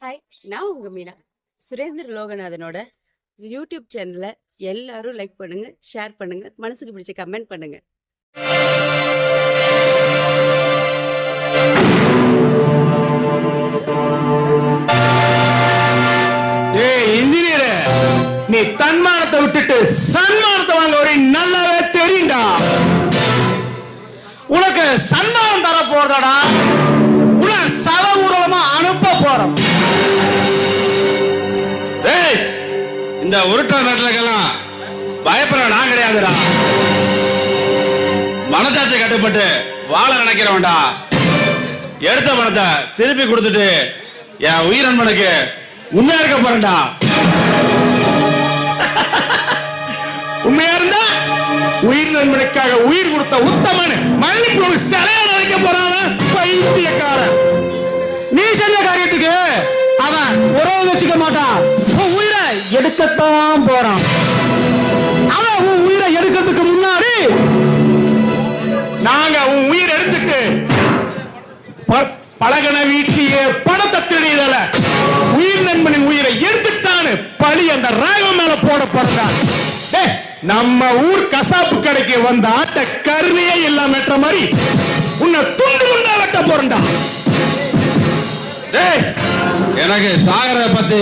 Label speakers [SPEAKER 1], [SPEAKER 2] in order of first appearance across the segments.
[SPEAKER 1] Hi நான் உங்க Meena. Surender லோகநாதனோட YouTube சேனலை எல்லாரும் லைக் பண்ணுங்க ஷேர் பண்ணுங்க மனசுக்கு பிடிச்ச கமெண்ட் பண்ணுங்க.
[SPEAKER 2] ஏய் இன்ஜினியர் நீ தன்மானத்தை விட்டுட்டு சன்மானத்தை வாங்க ஒரு நல்லாவே தெரியும்டா. உனக்கு சன்மானம் தர போறதடா உன சதபூர்வமா அனுப்ப போறோம். இந்த உருட்ட நாட்டுலக்கெல்லாம் பயப்பட நான் கிடையாதுடா. மனசாட்சி கட்டுப்பட்டு வாழ நினைக்கிறவன்டா. எடுத்த பணத்தை திருப்பி கொடுத்துட்டு என் உயிர் நண்பனுக்கு உண்மையா இருக்க போறேன்டா. உண்மையா இருந்தா உயிர் நண்பனுக்காக உயிர் கொடுத்த உத்தமன் மல்லிக்கு ஒரு சிலையான வைக்க போறான் பைத்தியக்காரன். நீ செஞ்ச காரியத்துக்கு அவன் உறவு வச்சுக்க மாட்டான். எடுக்கத்தான் போறான். அவன் உன் உயிரை எடுக்கிறதுக்கு முன்னாடி நாங்க உன் உயிர் எடுத்துட்டு பழகன வீட்டியே பணத்தை திருடியதல உயிர் நண்பனின் உயிரை எடுத்துட்டான்னு பழி அந்த ராகம் மேல போட போறான் நம்ம ஊர் கசாப்பு கடைக்கு வந்த ஆட்ட கருணையே இல்லாம வெட்டுற மாதிரி உன்னை துண்டு துண்டா வெட்ட போறண்டா டேய் எனக்கு சாகரத பத்தி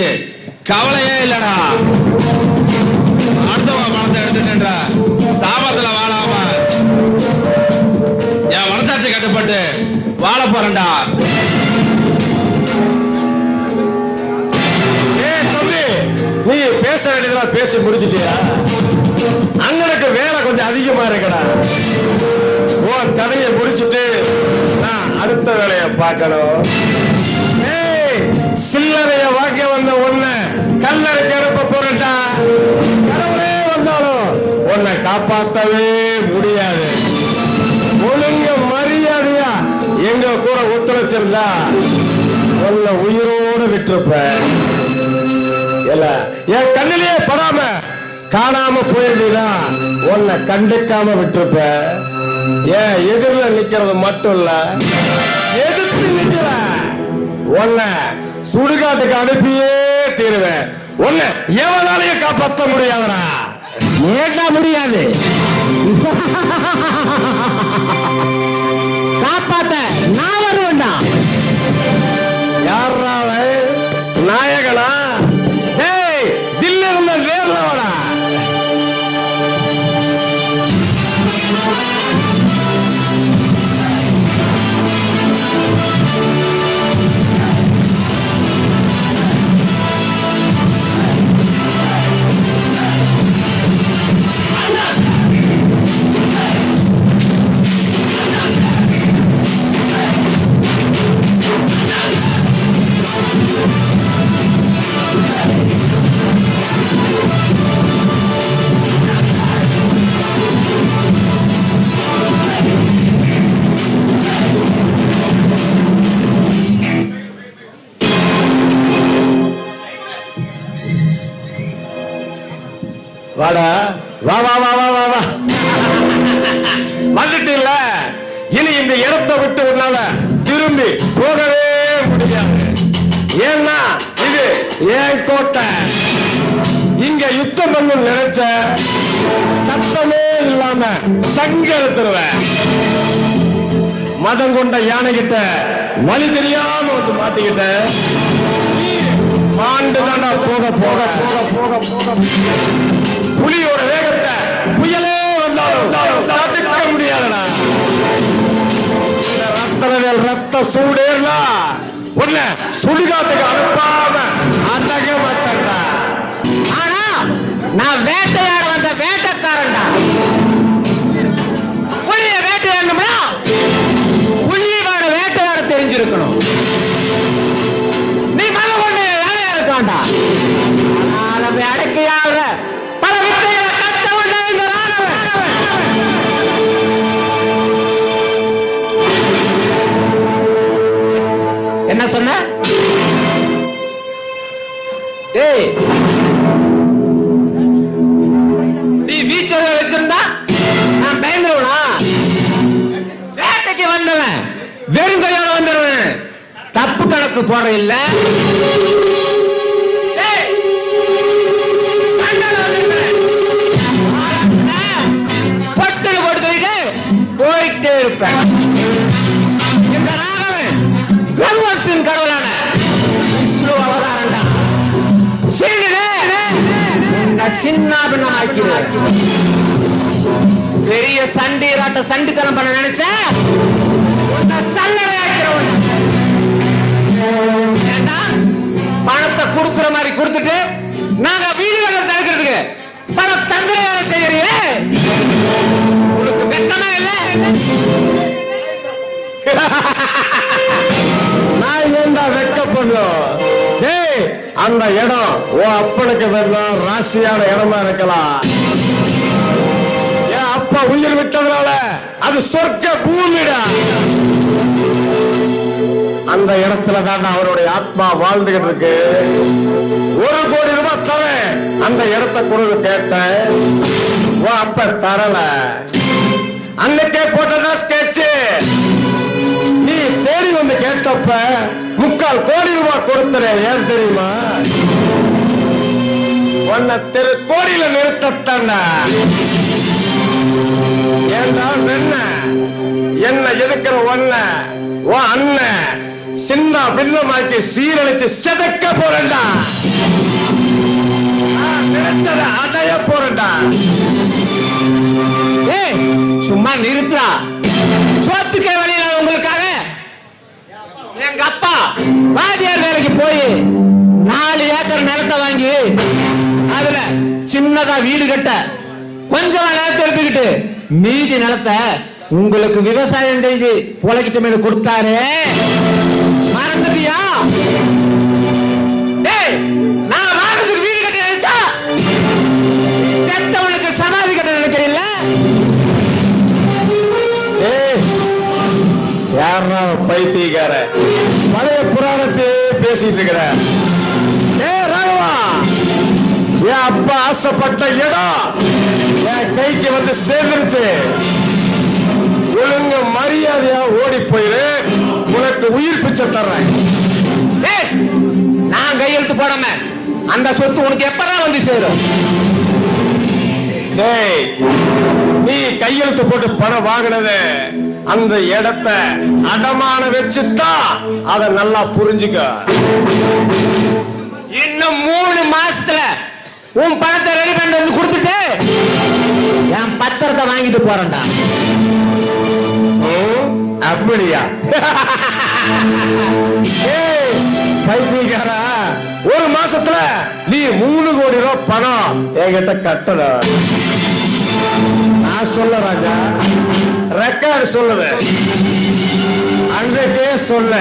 [SPEAKER 2] கவலையே இல்லடா. அடுத்தவா மனத்தை எடுத்துட்டுன்ற சாபத்துல வாழாம. என் மனசாட்சி கட்டுப்பட்டு வாழ போறேன்டா.
[SPEAKER 3] ஏய் நீ பேச வேண்டியதெல்லாம் பேசி முடிச்சிட்டியா? அண்ணனுக்கு வேலை கொஞ்சம் அதிகமா இருக்கடா. ஓ கதையை முடிச்சுட்டு நான் அடுத்த வேலையை பார்க்கணும். ஏய் சில்லறைய வாக்கிய வந்த ஒண்ணு கல்லறை அனுப்ப போறேன்டா கடவுளே வந்தாலும் உன்னை காப்பாற்றவே முடியாது. ஒழுங்க மரியாதையா எங்க கூட ஒத்துழைச்சிருந்தா உன்னை உயிரோடு விட்டுருப்பேன். என் கண்ணிலேயே படாம காணாம போயிருந்தீனா உன்னை கண்டுக்காம விட்டுருப்ப ஏன் எதிரில நிக்கிறது மட்டும் இல்ல எதிர்த்து நிக்கிற உன்னை சுடுகாட்டுக்கு அனுப்பியே தீருவேன். உன்னை எவனாலையும் காப்பாற்ற முடியாதுடா. ஏட்டா முடியாது. காப்பாத்த. நான் வாடா. வா வா வா வா வா வா. வந்துட்டு இல்ல இனி இந்த இடத்தை விட்டு உன்னால திரும்பி போகவே முடியாது. ஏன்னா இது ஏன் கோட்டை? இங்க யுத்தம் பண்ணும் நினைச்ச சத்தமே இல்லாம சங்க எடுத்துருவேன் மதம் கொண்ட யானை கிட்ட வழி தெரியாம வந்து மாட்டிக்கிட்ட. பாண்டு மாண்டு தாண்டா போக போக போக போக போக. புலியோட வேகத்தை புயலே வந்தாலும் தடுக்க முடியாதுடா. ரத்தனவேல் ரத்த சூடே ஒண்ணு சுடுகாட்டுக்கு அனுப்பாம அடக மாட்டேன்டா.
[SPEAKER 4] ஆனா நான் வேட்டையாட வந்த வேட்டைக்காரன் சொன்ன? நீ வீச்சரை வச்சிருந்தா நான் பயந்துருவனா? வேட்டைக்கு வந்தவன். வெறும் கையோட வந்துருவேன். தப்பு கணக்கு போற இல்ல. போயிட்டே இருப்பேன். உன்னை சின்ன பின்னமாக்கிறேன் பெரிய சண்டீராட்ட சண்டித்தனம் பண்ண நினைச்ச? சல்லடை ஆக்கிறவன். பணத்தை கொடுக்குற மாதிரி கொடுத்துட்டு நாங்க வீடுகளை தடுக்கிறதுக்கு பணம் தந்திர செய்யறியே? உனக்கு வெக்கமா இல்ல?
[SPEAKER 3] அந்த இடம் ஓ அப்பனுக்கு வெள்ளம் ராசியான இடமா இருக்கலாம். என் அப்பா உயிர் விட்டதுனால அது சொர்க்க பூமிடா. அந்த இடத்துல தான் அவருடைய ஆத்மா வாழ்ந்துகிட்டு இருக்கு. ஒரு கோடி ரூபாய் தரேன். அந்த இடத்த கொடுன்னு கேட்டேன். ஓ அப்ப தரல. அன்னைக்கே போட்டதா ஸ்கெட்சு நீ தேடி வந்து கேட்டப்ப கொடுத்தால் கோடி ரூபாய் கொடுத்தனே ஏன் தெரியுமா? உன்னை தெரு கோடியில நிறுத்தத்தாண்டா ஏண்டா வெண்ண? என்ன எதுக்கிற ஒன்ன ஓ அண்ணன் சின்ன பின்னமாக்கி சீரழிச்சு செதக்க போறேன்டா. நான் நினைச்சத அடைய போறேன்டா.
[SPEAKER 4] ஏய் சும்மா நிறுத்துறா சோத்துக்கே சின்னதா வீடு கட்ட கொஞ்சமா நிலத்தை எடுத்துக்கிட்டு மீதி நிலத்தை உங்களுக்கு விவசாயம் செய்து பொழைக்கிட்ட மேல கொடுத்தாரு. மறந்துட்டியா? டேய் நான் வாரத்துக்கு வீடு கட்ட நினைச்சா செத்தவனுக்கு சமாதி கட்ட நினைக்கிறீல்ல?
[SPEAKER 3] ஏய், பைத்தியக்கார பழைய புராணத்தை பேசிட்டு இருக்கிற என் அப்பா ஆசைப்பட்ட இடம் என் கைக்கு வந்து சேர்ந்துருச்சு. ஒழுங்கு மரியாதையா ஓடி போயிரு. உனக்கு உயிர் பிச்சை தர்றேன்.
[SPEAKER 4] நான் கையெழுத்து போடாம அந்த சொத்து உனக்கு எப்பதான் வந்து சேரும்?
[SPEAKER 3] டேய் நீ கையெழுத்து போட்டு பணம் வாங்கினது அந்த இடத்த அடமான வச்சுதான் அதை நல்லா புரிஞ்சுக்க.
[SPEAKER 4] இன்னும் மூணு மாசத்துல உன் பணத்தை ரெடி பண்ணி வந்து கொடுத்துட்டு என் பத்திரத்தை வாங்கிட்டு போறேன்டா.
[SPEAKER 3] அப்படியா? பைத்தியக்காரா ஒரு மாசத்துல நீ மூணு கோடி ரூபாய் பணம் என்கிட்ட கட்டணும் நான் சொல்ல ராஜா ரெக்கார்டு சொல்லுது. அன்றைக்கே சொல்ல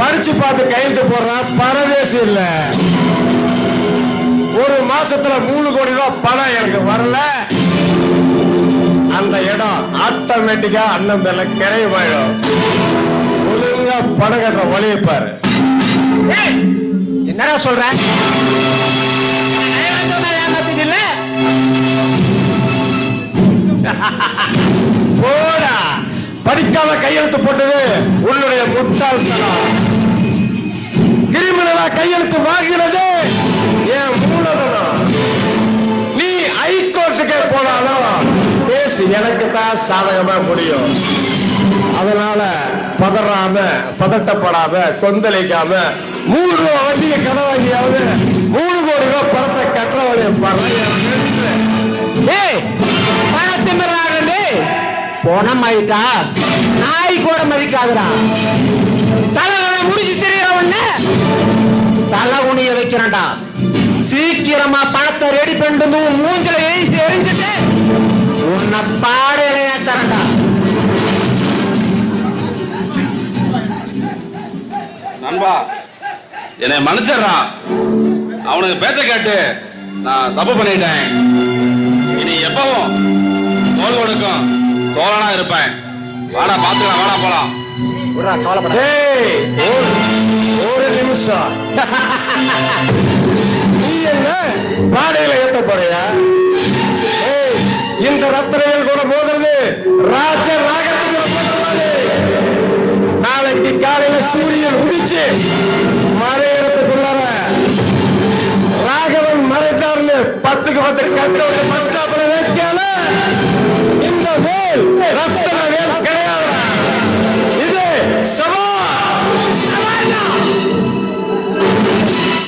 [SPEAKER 3] படிச்சு பார்த்து கையெழுத்து போடுறான் பரதேசி இல்ல. ஒரு மாசத்துல மூணு கோடி ரூபாய் பணம் எனக்கு வரல. அந்த இடம் ஆட்டோமேட்டிக்கா அண்ணன் பேர்ல கிரையமாயிடும் ஒழுங்கா பணம் கட்டுற வழியை பாரு.
[SPEAKER 4] ஏய், என்னடா சொல்ற?
[SPEAKER 3] போடா. படிக்காம கையெழுத்து போட்டது உன்னுடைய முட்டாள்தனம். கிரிமினலா கையெழுத்து வாங்கினது என் போனாலும் எனக்கு தான் சாதகமா முடியும். அதனால பதறாம பதட்டப்படாம கொந்தளிக்காம மூணு ரூபா வண்டியை கடன் வாங்கியாவது மூணு கோடி ரூபாய் பணத்தை கட்டுற வழியை
[SPEAKER 4] ஆயிட்டா நாய் கூட மதிக்காதுடா. தலை முடிச்சு தெரியற ஒண்ணு தலை உனிய வைக்கிறேன்டா. சீக்கிரமா பணத்தை ரெடி பண்ணிட்டு வந்து உன்னை பாடையில ஏத்தறேன்டா
[SPEAKER 5] நண்பா என்னை மன்னிச்சிடுறான் அவனுக்கு பேச்ச கேட்டு நான் தப்பு பண்ணிட்டேன். இனி எப்பவும் தோல் கொடுக்கும். தோழனா இருப்பேன். வாடா பாத்துக்கலாம் வாடா போலாம்.
[SPEAKER 3] ஒரு ஒரு நிமிஷம். நீ என்ன பாடையில ஏத்த போறியா? இந்த ரத்தனைகள் கூட போகிறது ராஜ ராகத்துக்கு நாளைக்கு காலையில சூரியன் உதிச்சு மறையறதுக்குள்ளார ராகவன் மறைத்தார்னு பத்துக்கு பத்து கட்டவங்க பஸ் ஸ்டாப்ல வைக்கல. இந்த வேல் ரத்தன வேல் கிடையாது.